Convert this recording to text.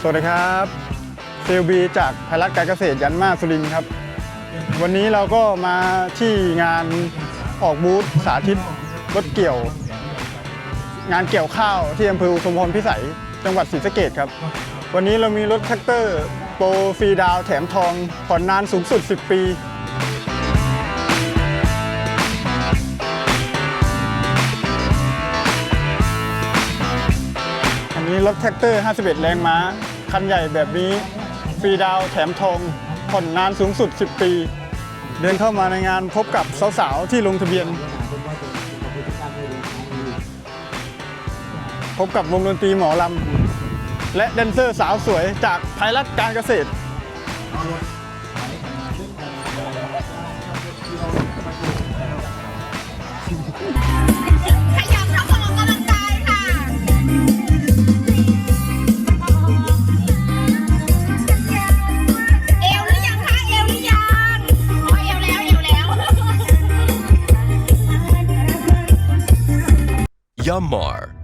สวัสดีครับเซลบีจากไพรัตการเกษตรยันมาสุรินครับ วันนี้เราก็มาที่งานออกบูธสาธิตรถเกี่ยว งานเกี่ยวข้าวที่อำเภอสมพรพิสัยจังหวัดศรีสะเกดครับ วันนี้เรามีรถแท็กเตอร์โปรฟรีดาวแถมทองผ่อนนานสูงสุด 10 ปี นี้รถแท็กเตอร์ 51 แรงม้า คันใหญ่แบบนี้ฟรีดาวแถมทองผ่อนนานสูงสุด 10 ปี เดินเข้ามาในงานพบกับสาวๆ ที่ลงทะเบียน พบกับวงดนตรีหมอลำ และแดนเซอร์สาวสวยจากไพรัตการเกษตร Myanmar.